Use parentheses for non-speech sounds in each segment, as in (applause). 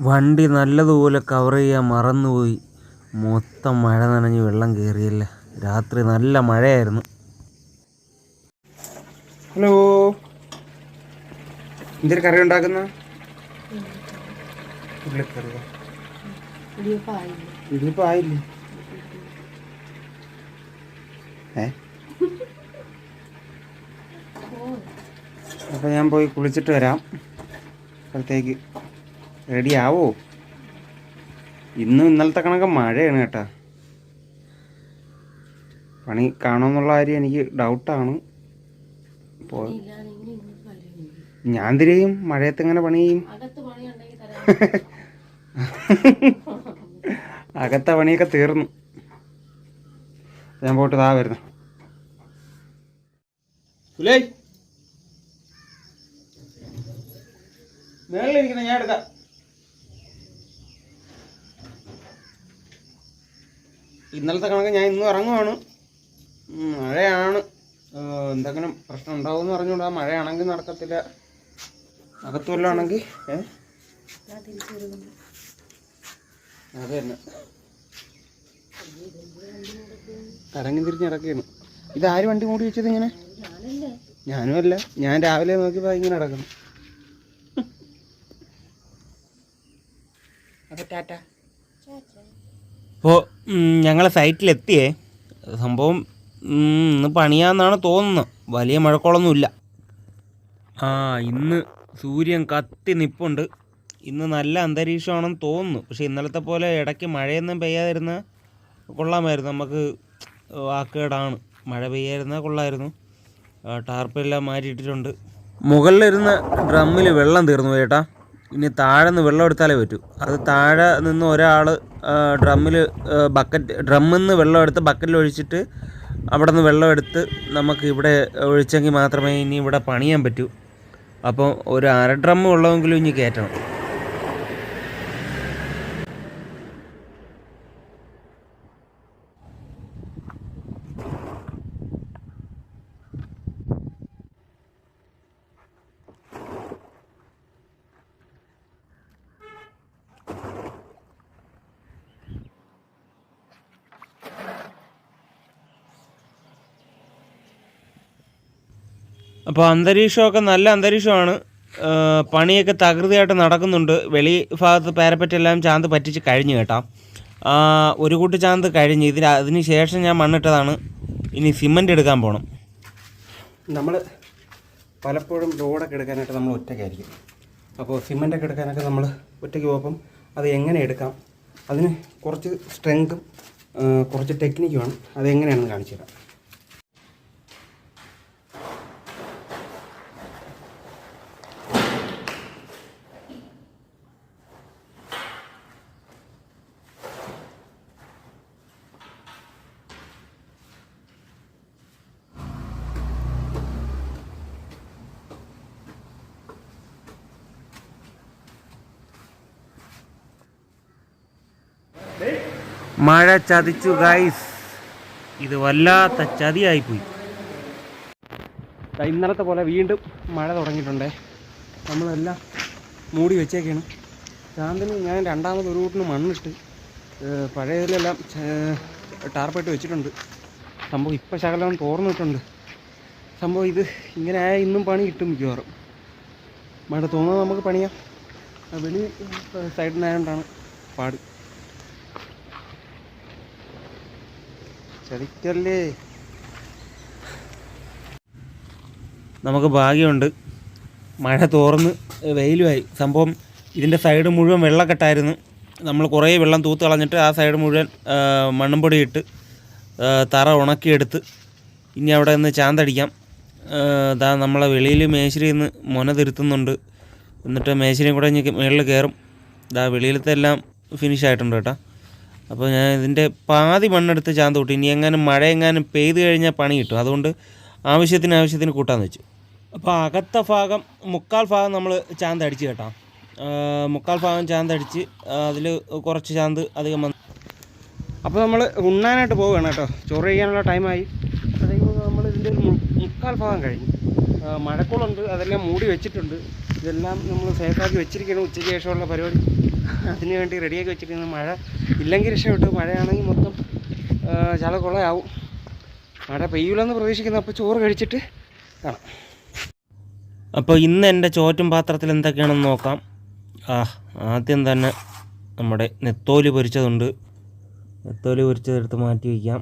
വണ്ടി നല്ലതുപോലെ കവർ ചെയ്യാൻ മറന്നുപോയി. മൊത്തം മഴ നനഞ്ഞ് വെള്ളം കയറിയല്ലേ രാത്രി നല്ല മഴയായിരുന്നു. ഹലോ എന്തൊരു കറി ഉണ്ടാക്കുന്ന? അപ്പൊ ഏ? ഞാൻ പോയി കുളിച്ചിട്ട് വരാം. അപ്പോഴത്തേക്ക് റെഡി ആവോ ഇന്നും ഇന്നലത്തെ കണക്ക് മഴയാണ് കേട്ടാ. പണി കാണുമെന്നുള്ള കാര്യം എനിക്ക് ഡൗട്ടാണ്. ഇപ്പോൾ ഞാൻ തിരിയും മഴയത്ത് എങ്ങനെ പണി ചെയ്യും? (laughs) അകത്തെ പണിയൊക്കെ തീർന്നു. ഞാൻ പോയിട്ട് താ വരുന്നു. ഞാൻ എടുക്കാം. ഇന്നലത്തെ കണക്ക് ഞാൻ ഇന്നും ഇറങ്ങുവാണ്. മഴയാണ്. എന്തെങ്കിലും പ്രശ്നം ഉണ്ടാവുമെന്ന് പറഞ്ഞുകൂടാ മഴയാണെങ്കിൽ നടക്കത്തില്ല. അകത്ത് അതെ ആണെങ്കിൽ ഏ? അത് തന്നെ. കറങ്ങി തിരിഞ്ഞ് ഇറക്കുകയാണ് ഇത് ആര് വണ്ടി മൂടി വെച്ചത് ഇങ്ങനെ? ഞാനും അല്ല. ഞാൻ രാവിലെ നോക്കിയപ്പോൾ ഇങ്ങനെ നടക്കുന്നു. അപ്പോൾ ടാറ്റ. അപ്പോൾ ഞങ്ങൾ സൈറ്റിലെത്തിയേ. സംഭവം ഇന്ന് പണിയാന്നാണ് തോന്നുന്നത് വലിയ മഴക്കോളൊന്നുമില്ല. ആ ഇന്ന് സൂര്യൻ കത്തി നിപ്പുണ്ട്. ഇന്ന് നല്ല അന്തരീക്ഷമാണെന്ന് തോന്നുന്നു. പക്ഷേ ഇന്നലത്തെ പോലെ ഇടയ്ക്ക് മഴയൊന്നും പെയ്യാതിരുന്ന കൊള്ളാമായിരുന്നു. നമുക്ക് വാക്കേടാണ്. മഴ പെയ്യാതിരുന്നാൽ കൊള്ളായിരുന്നു. ടാർപ്പെല്ലാം മാറ്റിയിട്ടിട്ടുണ്ട്. മുകളിലിരുന്ന ഡ്രമ്മിൽ വെള്ളം തീർന്നു ചേട്ടാ ഇനി താഴെ നിന്ന് വെള്ളം എടുത്താലേ പറ്റൂ. അത് താഴെ നിന്ന് ഒരാൾ ഡ്രമ്മിൽ ബക്കറ്റ് ഡ്രമ്മിൽ നിന്ന് വെള്ളം എടുത്ത് ബക്കറ്റിൽ ഒഴിച്ചിട്ട് അവിടെ നിന്ന് വെള്ളം എടുത്ത് നമുക്ക് ഇവിടെ ഒഴിച്ചെങ്കിൽ മാത്രമേ ഇനി ഇവിടെ പണിയാൻ പറ്റൂ. അപ്പോൾ ഒരു അര ഡ്രം വെള്ളമെങ്കിലും ഇനി കയറ്റണം. അപ്പോൾ അന്തരീക്ഷമൊക്കെ നല്ല അന്തരീക്ഷമാണ്. പണിയൊക്കെ തകൃതിയായിട്ട് നടക്കുന്നുണ്ട്. വെളി ഭാഗത്ത് പാരപ്പറ്റെല്ലാം ചാന്ത് പറ്റിച്ച് കഴിഞ്ഞു കേട്ടോ. ഒരു കൂട്ടി ചാന്ത് കഴിഞ്ഞ്. ഇതിന് അതിന് ശേഷം ഞാൻ മണ്ണിട്ടതാണ്. ഇനി സിമന്റ് എടുക്കാൻ പോകണം നമ്മൾ പലപ്പോഴും റോഡൊക്കെ എടുക്കാനായിട്ട് നമ്മൾ ഒറ്റയ്ക്കായിരിക്കും അപ്പോൾ സിമന്റൊക്കെ എടുക്കാനൊക്കെ നമ്മൾ ഒറ്റയ്ക്ക് പോകുമ്പം അത് എങ്ങനെ എടുക്കാം? അതിന് കുറച്ച് സ്ട്രെങ്തും കുറച്ച് ടെക്നിക്കുമാണ് അതെങ്ങനെയാണെന്ന് കാണിച്ചു തരാം. മഴ ചതിച്ചു ഗൈസ് ഇത് വല്ലാത്ത ചതിയായിപ്പോയി. ഇന്നലത്തെ പോലെ വീണ്ടും മഴ തുടങ്ങിയിട്ടുണ്ടേ. നമ്മളെല്ലാം മൂടി വെച്ചേക്കാണ്. ചാന്തിന് ഞാൻ രണ്ടാമത് ഒരു കൂട്ടിന് മണ്ണിട്ട് പഴയതിലെല്ലാം ടാർപ്പായിട്ട് വെച്ചിട്ടുണ്ട്. സംഭവം ഇപ്പം ശകലം തോർന്നിട്ടുണ്ട്. സംഭവം ഇത് ഇങ്ങനെ ആയ ഇന്നും പണി കിട്ടും മിക്കവാറും. മഴ തോന്നുന്നത് നമുക്ക് പണിയാം. വെളി സൈഡിനായതുകൊണ്ടാണ് പാട്. ചതിക്കല്ലേ നമുക്ക് ഭാഗ്യമുണ്ട്. മഴ തോർന്ന് വെയിലുമായി. സംഭവം ഇതിന്റെ സൈഡ് മുഴുവൻ വെള്ളക്കെട്ടായിരുന്നു. നമ്മൾ കുറേ വെള്ളം തൂത്ത് കളഞ്ഞിട്ട് ആ സൈഡ് മുഴുവൻ മണ്ണും പൊടിയിട്ട് തറ ഉണക്കിയെടുത്ത് ഇനി അവിടെ നിന്ന് ചാന്തടിക്കാം. ഇതാ നമ്മളെ വെളിയിൽ മേശിരി നിന്ന് മൊന തിരുത്തുന്നുണ്ട്. എന്നിട്ട് മേശിരിയും കൂടെ ഇനി മുകളിൽ കയറും. ഇതാ വെളിയിലത്തെ എല്ലാം ഫിനിഷ് ആയിട്ടുണ്ട് കേട്ടോ. അപ്പോൾ ഞാൻ ഇതിന്റെ പാതി മണ്ണെടുത്ത് ചാന്ത് കൂട്ടി. ഇനി എങ്ങാനും മഴ എങ്ങാനും പെയ്ത് കഴിഞ്ഞാൽ പണി കിട്ടും. അതുകൊണ്ട് ആവശ്യത്തിന് ആവശ്യത്തിന് കൂട്ടാന്ന് വെച്ചു. അപ്പോൾ അകത്ത ഭാഗം മുക്കാൽ ഭാഗം നമ്മൾ ചാന്ത് അടിച്ച് കേട്ടോ. മുക്കാൽ ഭാഗം ചാന്ത് അടിച്ച് അതിൽ കുറച്ച് ചാന്ത് അധികം വന്നു. അപ്പോൾ നമ്മൾ ഉണ്ണാനായിട്ട് പോവുകയാണ് കേട്ടോ. ചോറ് കഴിക്കാനുള്ള ടൈമായി അപ്പോഴത്തേക്കും നമ്മൾ ഇതിന്റെ ഒരു മുക്കാൽ ഭാഗം കഴിഞ്ഞു. മഴക്കോളുണ്ട് അതെല്ലാം മൂടി വെച്ചിട്ടുണ്ട്. ഇതെല്ലാം നമ്മൾ സേഫാക്കി വെച്ചിരിക്കണം ഉച്ചയ്ക്ക് ശേഷമുള്ള പരിപാടി. അതിന് വേണ്ടി റെഡിയാക്കി വെച്ചിരിക്കുന്ന മഴ ഇല്ലെങ്കിൽ രക്ഷപ്പെട്ടു. മഴയാണെങ്കിൽ മൊത്തം ചില ചളകൊള്ളയാവും മഴ പെയ്യൂലെന്ന് പ്രതീക്ഷിക്കുന്നു. അപ്പോൾ ചോറ് കഴിച്ചിട്ട് കാണാം. അപ്പോൾ ഇന്ന് എന്റെ ചോറ്റും പാത്രത്തിൽ എന്തൊക്കെയാണെന്ന് നോക്കാം. ആ ആദ്യം തന്നെ നമ്മുടെ നെത്തോലി പൊരിച്ചതുണ്ട്. നെത്തോലി പൊരിച്ചതെടുത്ത് മാറ്റി വയ്ക്കാം.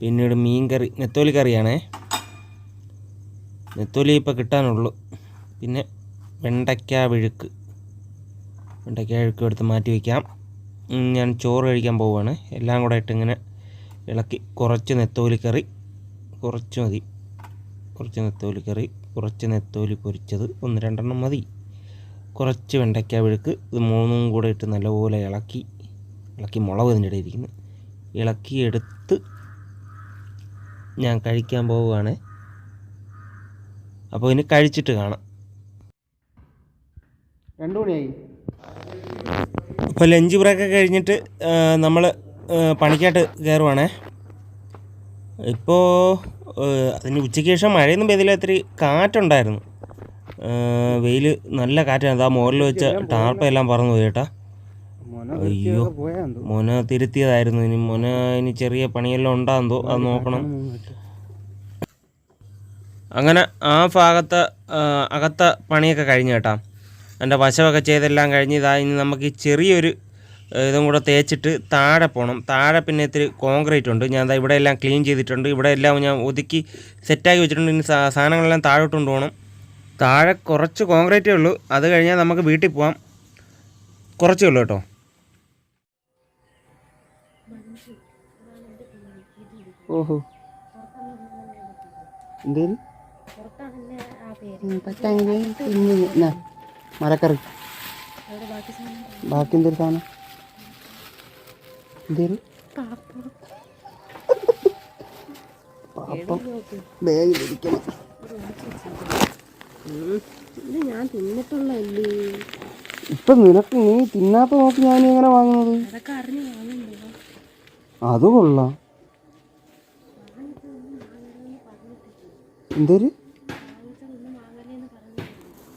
പിന്നീട് മീൻ കറി നെത്തോലി കറിയാണേ. നെത്തോലി ഇപ്പോൾ കിട്ടാനുള്ളൂ. പിന്നെ വെണ്ടയ്ക്ക വിഴുക്ക്. വെണ്ടയ്ക്ക അഴുക്കും എടുത്ത് മാറ്റി വയ്ക്കാം ഞാൻ ചോറ് കഴിക്കാൻ പോവുകയാണ് എല്ലാം കൂടെ ഇട്ട് ഇങ്ങനെ ഇളക്കി കുറച്ച് നെത്തോലിക്കറി കുറച്ച് മതി. കുറച്ച് നെത്തോലിക്കറി കുറച്ച് നെത്തോലി പൊരിച്ചത് ഒന്ന് രണ്ടെണ്ണം മതി. കുറച്ച് വെണ്ടയ്ക്ക വിഴുക്ക് ഇത് മൂന്നും കൂടെ ഇട്ട് നല്ലപോലെ ഇളക്കി ഇളക്കി മുളക് ഇതിന്റെ ഇടയിൽ ഇരിക്കുന്നു. ഇളക്കി എടുത്ത് ഞാൻ കഴിക്കാൻ പോവുകയാണ്. അപ്പോൾ ഇനി കഴിച്ചിട്ട് കാണാം. രണ്ടു മണിയായി. ഇപ്പോൾ ലഞ്ച് ബ്രേക്ക് കഴിഞ്ഞിട്ട് നമ്മൾ പണിക്കായിട്ട് കയറുവാണേ ഇപ്പോൾ അതിന് ഉച്ചയ്ക്ക് ശേഷം മഴയൊന്നും പെയ്തില്ല. ഇത്തിരി കാറ്റുണ്ടായിരുന്നു. വെയിൽ നല്ല കാറ്റാണ്. ആ മോറിൽ വെച്ച ടാർപ്പെല്ലാം പറന്നു പോയി ചേട്ടാ അയ്യോ. മോന തിരുത്തിയതായിരുന്നു. ഇനി മോന ഇനി ചെറിയ പണിയെല്ലാം ഉണ്ടാകുന്നോ അത് നോക്കണം. അങ്ങനെ ആ ഭാഗത്തെ അകത്ത പണിയൊക്കെ കഴിഞ്ഞു കേട്ടാ. എന്റെ വശമൊക്കെ ചെയ്തെല്ലാം കഴിഞ്ഞ് ഇതാ ഇനി നമുക്ക് ഈ ചെറിയൊരു ഇതും കൂടെ തേച്ചിട്ട് താഴെ പോകണം താഴെ പിന്നെ ഇത്തിരി കോൺക്രീറ്റ് ഉണ്ട്. ഞാൻ ഇവിടെ എല്ലാം ക്ലീൻ ചെയ്തിട്ടുണ്ട്. ഇവിടെ എല്ലാം ഞാൻ ഒതുക്കി സെറ്റാക്കി വെച്ചിട്ടുണ്ട്. ഇനി സാ- സാധനങ്ങളെല്ലാം താഴോട്ട് കൊണ്ടുപോകണം. താഴെ കുറച്ച് കോൺക്രീറ്റേ ഉള്ളൂ. അത് കഴിഞ്ഞാൽ നമുക്ക് വീട്ടിൽ പോവാം. കുറച്ചേ ഉള്ളൂ കേട്ടോ. ഓഹോ. എന്തേലും പറ്റാങ്കിൽ മരക്കറി ബാക്കി എന്തൊരു സാധനം? എന്തേലും പാപ്പം. ബാഗിലിരിക്കണം ഇത് ഞാൻ തിന്നിട്ടുള്ളല്ലേ ഇപ്പൊ നിനക്ക് നീ തിന്നാത്ത നോക്കി ഞാൻ എങ്ങനെ വാങ്ങുന്നത്? അതുകൊള്ളാം അത് കൊള്ളാം. എന്തേര്?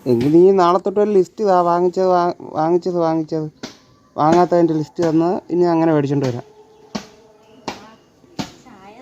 എങ്കിൽ നീ നാളെ തൊട്ട് ഒരു ലിസ്റ്റ് ഇതാ വാങ്ങിച്ചത് വാങ്ങിച്ചത് വാങ്ങിച്ചത്. വാങ്ങാത്തതിന്റെ ലിസ്റ്റ് തന്ന് ഇനി അങ്ങനെ മേടിച്ചോണ്ട് വരാം. ചായ.